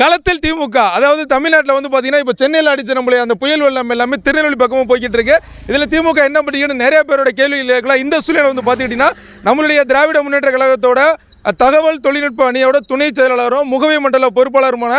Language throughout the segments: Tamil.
களத்தில் திமுக அதாவது தமிழ்நாட்டில் வந்து பார்த்தீங்கன்னா இப்போ சென்னையில் அடிச்ச நம்மளுடைய அந்த புயல் வெள்ளம் எல்லாமே திருநெல்வேலி பக்கமும் போய்கிட்டு இருக்கு. இதில் திமுக என்ன பண்ணிக்கணும் நிறைய பேரோட கேள்விகள் இருக்கலாம். இந்த சூழ்நிலை வந்து பார்த்துக்கிட்டிங்கன்னா நம்மளுடைய திராவிட முன்னேற்ற கழகத்தோட தகவல் தொழில்நுட்ப அணியோட துணை செயலாளரும் முகவை மண்டல பொறுப்பாளருமான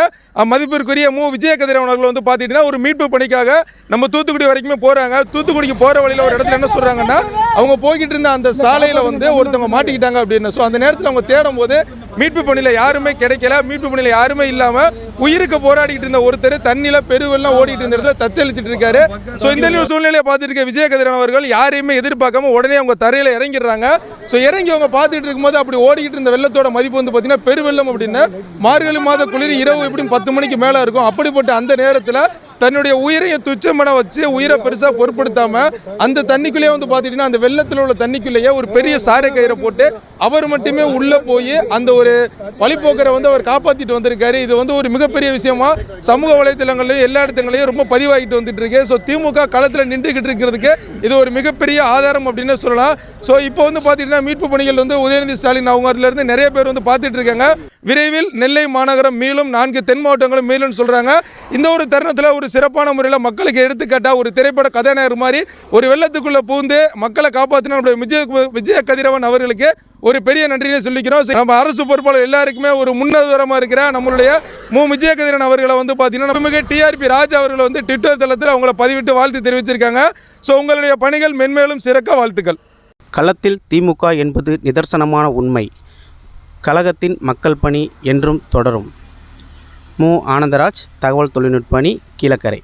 மதிப்பிற்குரிய மு. விஜய அவர்கள் வந்து பார்த்துக்கிட்டிங்கன்னா ஒரு மீட்பு பணிக்காக நம்ம தூத்துக்குடி வரைக்குமே போகிறாங்க தூத்துக்குடிக்கு போகிற வழியில் ஒரு இடத்துல என்ன சொல்கிறாங்கன்னா அவங்க போய்கிட்டு இருந்த அந்த சாலையில் வந்து ஒருத்தவங்க மாட்டிக்கிட்டாங்க அப்படின்னு ஸோ அந்த நேரத்தில் அவங்க தேடும் போது மீட்பு பணியில் யாருமே கிடைக்கல மீட்பு பணியில் யாருமே இல்லாமல் உயிருக்கு போராடிட்டு இருந்த ஒருத்தர் தண்ணியில் பெருவெல்லாம் ஓடிட்டு இருந்த இடத்துல தச்சளிச்சிட்டு இருக்காரு. ஸோ இந்த சூழ்நிலையை பார்த்துட்டு இருக்க விஜய கதிரவன் அவர்கள் யாரையுமே எதிர்பார்க்காம உடனே அவங்க தரையில் இறங்கிடுறாங்க. ஸோ இறங்கி அவங்க பார்த்துட்டு இருக்கும்போது அப்படி ஓடிக்கிட்டு இருந்த வெள்ளத்தோட மதிப்பு வந்து பார்த்தீங்கன்னா பெருவெள்ளம் அப்படின்னு மார்கழி மாத குளிர் இரவு எப்படியும் பத்து மணிக்கு மேலே இருக்கும். அப்படிப்பட்ட அந்த நேரத்தில் தன்னுடைய உயிரையும் துச்சமன வச்சு உயிரை பெருசாக பொருட்படுத்தாம அந்த தண்ணிக்குள்ளேயே வந்து பார்த்துட்டிங்கன்னா அந்த வெள்ளத்தில் உள்ள தண்ணிக்குள்ளேயே ஒரு பெரிய சாரை கயிறை போட்டு அவர் மட்டுமே உள்ளே போய் அந்த ஒரு வழிபோக்கரை வந்து அவர் காப்பாற்றிட்டு வந்திருக்காரு. இது வந்து ஒரு மிகப்பெரிய விஷயமா சமூக வலைத்தளங்களையும் எல்லா இடத்துங்களையும் ரொம்ப பதிவாகிட்டு வந்துட்டு இருக்கு. ஸோ திமுக களத்தில் நின்றுக்கிட்டு இருக்கிறதுக்கு இது ஒரு மிகப்பெரிய ஆதாரம் அப்படின்னு சொல்லலாம். ஸோ இப்போ வந்து பார்த்துட்டிங்கன்னா மீட்பு பணிகள் வந்து உதயநிதி ஸ்டாலின் அவங்க அதுலேருந்து நிறைய பேர் வந்து பார்த்துட்டு இருக்காங்க. விரைவில் நெல்லை மாநகரம் மீளும் நான்கு தென் மாவட்டங்களும் மீளும்னு சொல்கிறாங்க இந்த ஒரு தருணத்தில் ஒரு சிறப்பான முறையில் மக்களுக்கு எடுத்துக்காட்டாக ஒரு திரைப்பட கதாநாயகர் மாதிரி ஒரு வெள்ளத்துக்குள்ளே பூந்து மக்களை காப்பாற்றின நம்முடைய விஜய விஜய கதிரவன் அவர்களுக்கு ஒரு பெரிய நன்றியை சொல்லிக்கிறோம். நம்ம அரசு பொறுப்பாளர் எல்லாருக்குமே ஒரு முன்னதுவரமாக இருக்கிற நம்மளுடைய மு. விஜய கதிரவன் அவர்களை வந்து பார்த்தீங்கன்னா நமக்கு டிஆர்பி ராஜா அவர்களை வந்து ட்விட்டர் தளத்தில் அவங்கள பதிவிட்டு வாழ்த்து தெரிவிச்சிருக்காங்க. ஸோ உங்களுடைய பணிகள் மென்மேலும் சிறக்க வாழ்த்துக்கள். களத்தில் திமுக என்பது நிதர்சனமான உண்மை. கழகத்தின் மக்கள் பணி என்றும் தொடரும். மு. ஆனந்தராஜ் தகவல் தொழில்நுட்ப அணி கீழக்கரை.